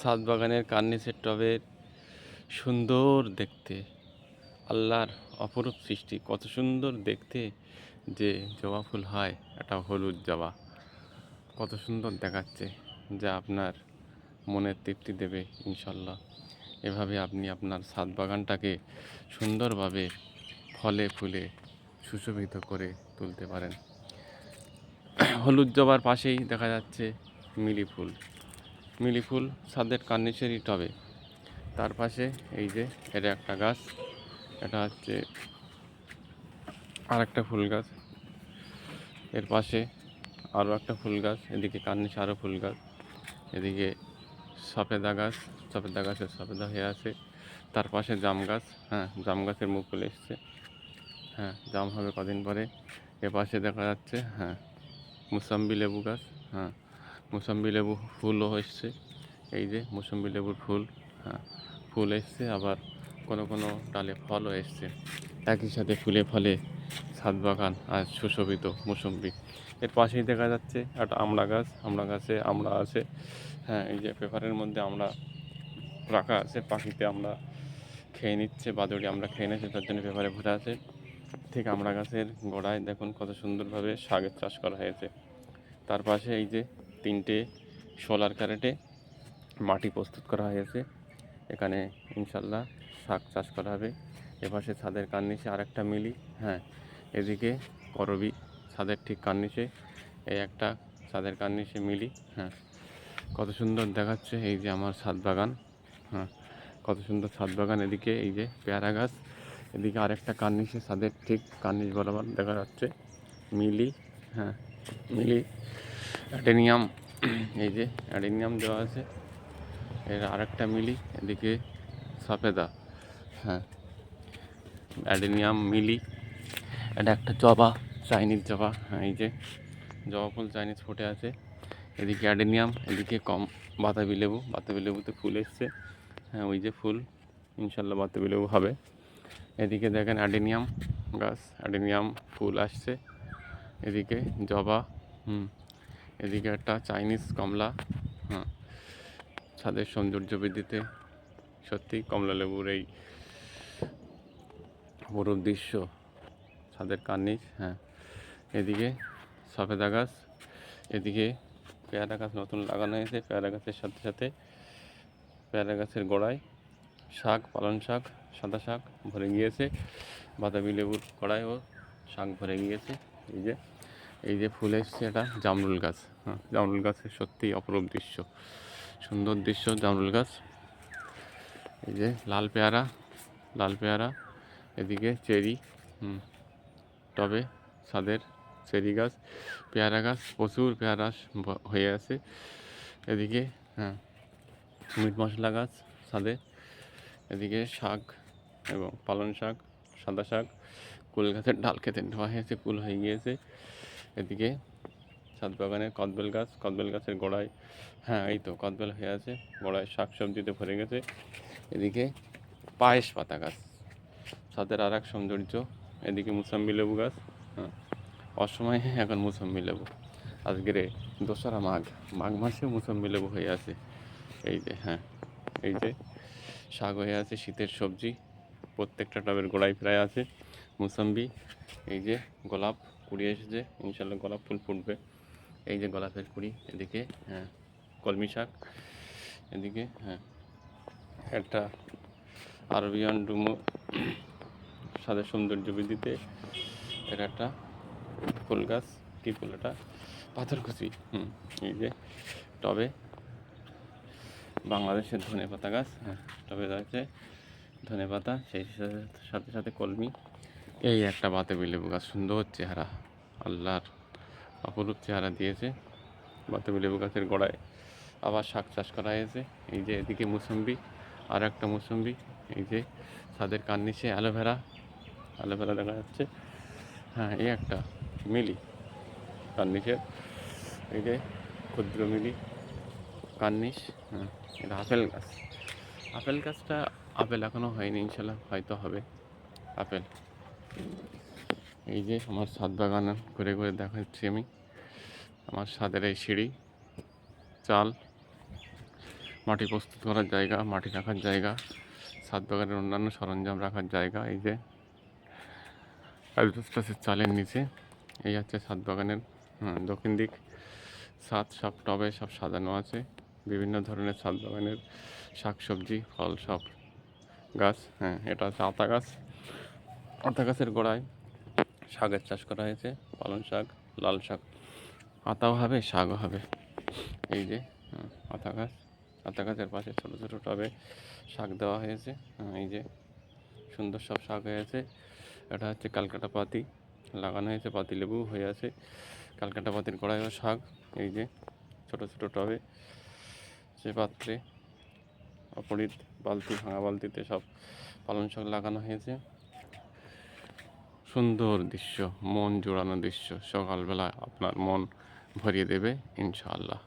ছাদ বাগানের কার্নিসের টবের সুন্দর দেখতে, আল্লাহর অপরূপ সৃষ্টি, কত সুন্দর দেখতে যে জবা ফুল হয় এটা হলুদ জবা। কত সুন্দর দেখাচ্ছে, যা আপনার মনের তৃপ্তি দেবে, ইনশাল্লাহ। এভাবে আপনি আপনার ছাদ বাগানটাকে সুন্দরভাবে ফলে, ফুলে সুশোভিত করে তুলতে পারেন। হলুদ জবার পাশেই দেখা যাচ্ছে মিলি ফুল। মিলি ফুল ছাদের কার্নিশেরই টবে তার পাশে এই যে, এটা একটা গাছ, এটা হচ্ছে আর একটা ফুল গাছ। এর পাশে আরও একটা ফুল গাছ, এদিকে কার্নিশ আরও ফুল গাছ, এদিকে সফেদা গাছ, সফেদা গাছের সফেদা হয়ে আছে। তার পাশে জাম গাছ হ্যাঁ জাম গাছের মুখ চলে এসছে। হ্যাঁ জাম হবে কদিন পরে। এ পাশে দেখা যাচ্ছে হ্যাঁ মুসাম্বি লেবু গাছ হ্যাঁ মুসাম্বি লেবু ফুলও এসছে। এই যে মুসাম্বি লেবুর ফুল হ্যাঁ ফুল এসছে, আবার কোনো কোনো ডালে ফলও এসছে। একই সাথে ফুলে ফলে ছাদ বাগান আর সুশোভিত মুসম্বি। এর পাশেই দেখা যাচ্ছে একটা আমড়া গাছ, আমড়া গাছে আমড়া আছে। হ্যাঁ এই যে পেপারের মধ্যে আমরা রাখা আছে, পাখিতে আমরা খেয়ে নিচ্ছে, বাদুড়ি আমরা খেয়ে নিচ্ছি, তার জন্য পেপারে ভরে আছে। ঠিক আমড়া গাছের গোড়ায় দেখুন কত সুন্দরভাবে শাকের চাষ করা হয়েছে। তার পাশে এই যে তিনটে সোলার ক্যারেটে মাটি প্রস্তুত করা হয়েছে। এখানে ইনশাল্লাহ শাক চাষ করা হবে। এপাশে ছাদের কার্নিসে আর একটা মিলি হ্যাঁ এদিকে করবি ছাদের ঠিক কার্নিশে। এই একটা ছাদের কার্নিশে মিলি হ্যাঁ কত সুন্দর দেখাচ্ছে এই যে আমার ছাদ বাগান হ্যাঁ কত সুন্দর ছাদ বাগান। এদিকে এই যে পেয়ারা গাছ, এদিকে আরেকটা কার্নিশে ছাদের ঠিক কার্নিশ বরাবর দেখা যাচ্ছে। মিলি হ্যাঁ মিলি অ্যাডেনিয়াম, এই যে অ্যাডেনিয়াম দেওয়া আছে। এর আরেকটা মিলি, এদিকে সফেদা। হ্যাঁ অ্যাডেনিয়াম মিলি। এটা একটা জবা, চাইনিজ জবা। হ্যাঁ এই যে জবা ফুল চাইনিজ ফুটে আছে। এদিকে অ্যাডেনিয়াম, এদিকে কম বাতাবি লেবু। বাতাবি লেবুতে ফুল এসছে। হ্যাঁ ওই যে ফুল। ইনশাল্লাহ বাতাবি লেবু হবে। এদিকে দেখেন অ্যাডেনিয়াম গাছ, অ্যাডেনিয়াম ফুল আসছে। এদিকে জবা, হুম। এদিকে একটা চাইনিজ কমলা হ্যাঁ ছাদের সৌন্দর্য বৃদ্ধিতে সত্যি কমলা লেবুর এই অপরূপ দৃশ্য ছাদের কার্নিশ হ্যাঁ। এদিকে সফেদা গাছ, এদিকে পেয়ারা গাছ নতুন লাগানো হয়েছে, পেয়ারা গাছের সাথে সাথে পেয়ারা গাছের গোড়ায় শাক পালন শাক, সাদা শাক ভরে গিয়েছে বাতাবি লেবুর গোড়ায়ও শাক ভরে গিয়েছে, এই যে। এই যে ফুল এসছে এটা, জামরুল গাছ। হ্যাঁ জামরুল গাছের সত্যিই অপরূপ দৃশ্য। সুন্দর দৃশ্য জামরুল গাছ। এই যে লাল পেয়ারা লাল পেয়ারা। এদিকে চেরি, হুম, টবে ছাদের চেরি গাছ, পেয়ারা গাছ, প্রচুর পেয়ারা হয়ে আছে। এদিকে হ্যাঁ মিট মশলা গাছ ছাদে। এদিকে শাক এবং পালং শাক, সাদা শাক, কুল গাছের ডাল খেতে ধোয়া হয়েছে, কুল হয়ে গিয়েছে। এদিকে ছাদ বাগানে কদবেল গাছ, কদবেল গাছের গোড়ায় হ্যাঁ এই তো কদবেল হয়ে আছে, গোড়ায় শাক সবজিতে ভরে গেছে। এদিকে পায়েস পাতা গাছ, ছাদের আর এক সৌন্দর্য, এদিকে মুসাম্বি লেবু গাছ হ্যাঁ অসময়ে এখন মুসাম্বি লেবু, আজকের দোসরা মাঘ মাঘ মাসে মুসাম্বি লেবু হয়ে আছে, এই যে হ্যাঁ এই যে শাক হয়ে আছে, শীতের সবজি, প্রত্যেকটা টবের গোড়ায় প্রায় আছে, মুসাম্বি, এই যে গোলাপ কুড়ি এসেছে, ইনশাল্লাহ গোলাপ ফুল ফুটবে। এই যে গোলাপের কুড়ি, এদিকে হ্যাঁ কলমি শাক, এদিকে হ্যাঁ একটা আরবিয়ান ডুমো সাদের সৌন্দর্য বৃদ্ধিতে এটা একটা ফুল গাছ, কী ফুল এটা? পাথরকুচি, হুম, এই যে, টবে বাংলাদেশের ধনে পাতা গাছ হ্যাঁ টবে রয়েছে ধনে পাতা সেই সাথে- সাথে সাথে কলমি এই একটা বাতাবি লেবু গাছ সুন্দর চেহারা। আল্লাহর অপরূপ চেহারা দিয়েছে। বাতাবি লেবু গাছের গোড়ায় আবার শাক চাষ করা হয়েছে। এই যে এদিকে মুসম্বি আর একটা মুসম্বি। এই যে ছাদের কার্নিশে অ্যালোভেরা। অ্যালোভেরা দেখা যাচ্ছে। হ্যাঁ এই একটা মিলি কার্নিশের এই যে ক্ষুদ্র মিলি কার্নিশ হ্যাঁ এটা আপেল গাছ। আপেল গাছটা আপেল এখনও হয়নি, ইনশাল্লাহ হয়তো হবে। আপেল। এই যে আমার ছাদ বাগান ঘুরে ঘুরে দেখাচ্ছি আমি। আমার ছাদের এই সিঁড়ি চাল মাটি প্রস্তুত করার জায়গা মাটি রাখার জায়গা ছাদ বাগানের অন্যান্য সরঞ্জাম রাখার জায়গা এই যে অ্যালবাস্টাসের চালের নিচে। এই হচ্ছে ছাদ বাগানের হ্যাঁ, দক্ষিণ দিক। ছাদ সব টবে সব সাজানো আছে। বিভিন্ন ধরনের ছাদ বাগানের শাক সবজি ফল সব গাছ হ্যাঁ এটা হচ্ছে আতা গাছ। আতা গাছের গোড়ায় শাকের চাষ করা হয়েছে পালং শাক লাল শাক। আতাও হবে শাকও হবে। এই যে হ্যাঁ, আতা গাছ আতা গাছের পাশে ছোটো ছোটো টবে শাক দেওয়া হয়েছে। হ্যাঁ, এই যে সুন্দর সব শাক হয়েছে এটা হচ্ছে কালকাটা পাতি। লাগানো হয়েছে পাতি লেবু হয়ে আছে। কালকাটা পাতির গোড়ায়ও শাক। এই যে ছোটো ছোটো টবে সে পাত্রে অপরিত বালতি ভাঙা বালতিতে সব পালং শাক লাগানো হয়েছে। সুন্দর দৃশ্য মন জোড়ানো দৃশ্য সকালবেলা আপনার মন ভরিয়ে দেবে ইনশাআল্লাহ।